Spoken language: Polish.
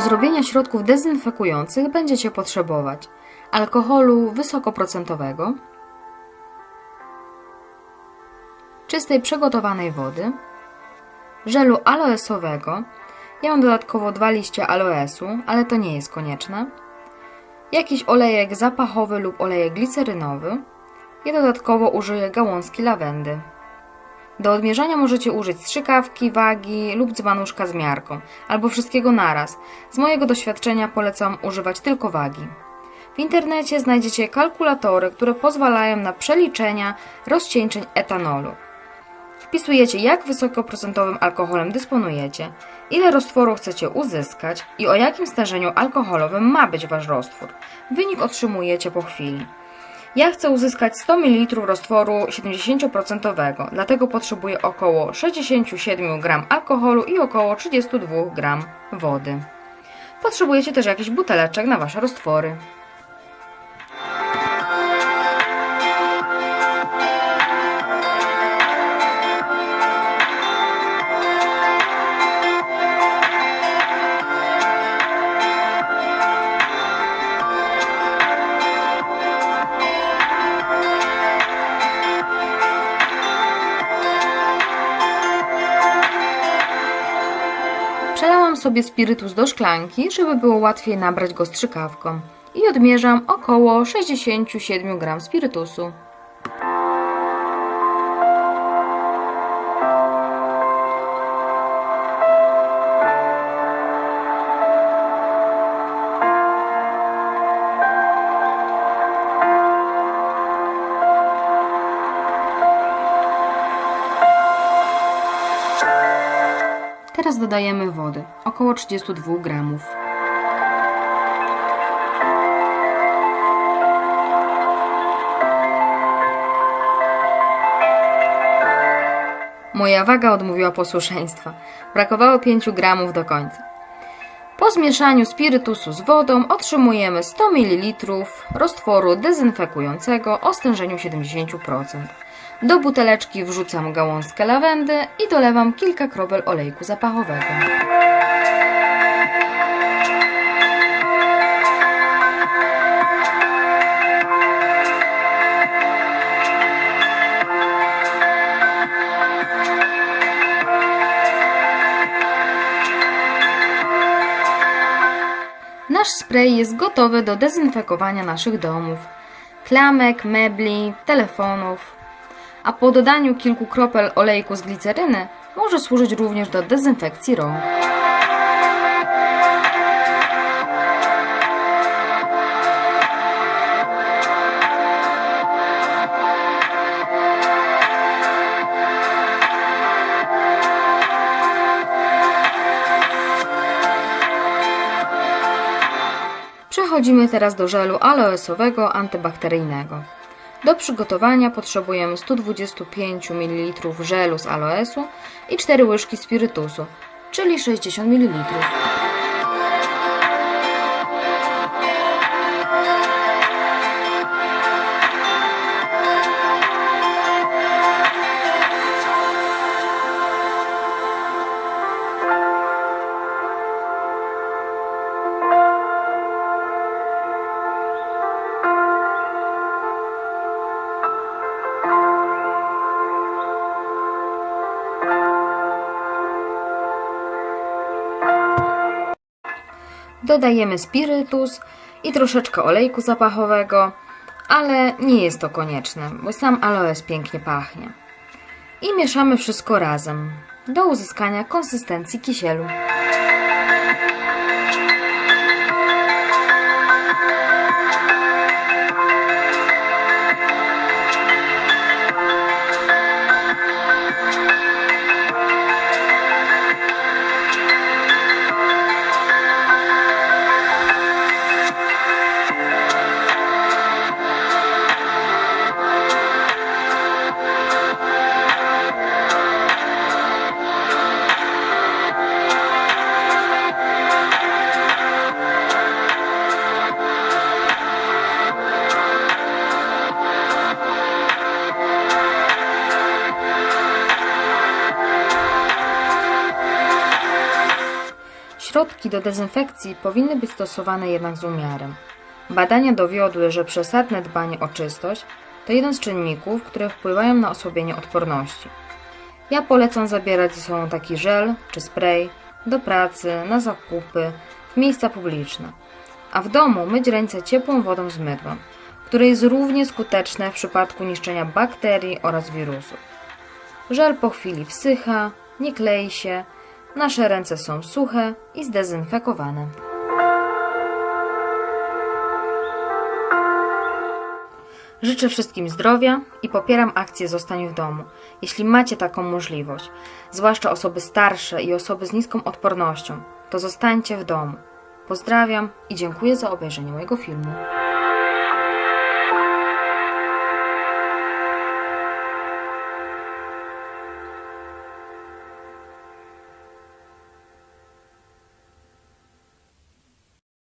Do zrobienia środków dezynfekujących będziecie potrzebować alkoholu wysokoprocentowego, czystej przygotowanej wody, żelu aloesowego. Ja mam dodatkowo dwa liście aloesu, ale to nie jest konieczne. Jakiś olejek zapachowy lub olejek glicerynowy i dodatkowo użyję gałązki lawendy. Do odmierzania możecie użyć strzykawki, wagi lub dzbanuszka z miarką, albo wszystkiego naraz. Z mojego doświadczenia polecam używać tylko wagi. W internecie znajdziecie kalkulatory, które pozwalają na przeliczenia rozcieńczeń etanolu. Wpisujecie, jak wysokoprocentowym alkoholem dysponujecie, ile roztworu chcecie uzyskać i o jakim stężeniu alkoholowym ma być wasz roztwór. Wynik otrzymujecie po chwili. Ja chcę uzyskać 100 ml roztworu 70%, dlatego potrzebuję około 67 g alkoholu i około 32 g wody. Potrzebujecie też jakiś buteleczek na wasze roztwory. Przelałam sobie spirytus do szklanki, żeby było łatwiej nabrać go strzykawką i odmierzam około 67 g spirytusu. Teraz dodajemy wody, około 32 gramów. Moja waga odmówiła posłuszeństwa. Brakowało 5 gramów do końca. Po zmieszaniu spirytusu z wodą otrzymujemy 100 ml roztworu dezynfekującego o stężeniu 70%. Do buteleczki wrzucam gałązkę lawendy i dolewam kilka kropel olejku zapachowego. Nasz spray jest gotowy do dezynfekowania naszych domów, klamek, mebli, telefonów, a po dodaniu kilku kropel olejku z gliceryny może służyć również do dezynfekcji rąk. Przechodzimy teraz do żelu aloesowego antybakteryjnego. Do przygotowania potrzebujemy 125 ml żelu z aloesu i 4 łyżki spirytusu, czyli 60 ml. Dodajemy spirytus i troszeczkę olejku zapachowego, ale nie jest to konieczne, bo sam aloes pięknie pachnie. I mieszamy wszystko razem do uzyskania konsystencji kisielu. Środki do dezynfekcji powinny być stosowane jednak z umiarem. Badania dowiodły, że przesadne dbanie o czystość to jeden z czynników, które wpływają na osłabienie odporności. Ja polecam zabierać ze sobą taki żel czy spray do pracy, na zakupy, w miejsca publiczne. A w domu myć ręce ciepłą wodą z mydłem, które jest równie skuteczne w przypadku niszczenia bakterii oraz wirusów. Żel po chwili wsycha, nie klei się, nasze ręce są suche i zdezynfekowane. Życzę wszystkim zdrowia i popieram akcję Zostań w domu, jeśli macie taką możliwość, zwłaszcza osoby starsze i osoby z niską odpornością, to zostańcie w domu. Pozdrawiam i dziękuję za obejrzenie mojego filmu.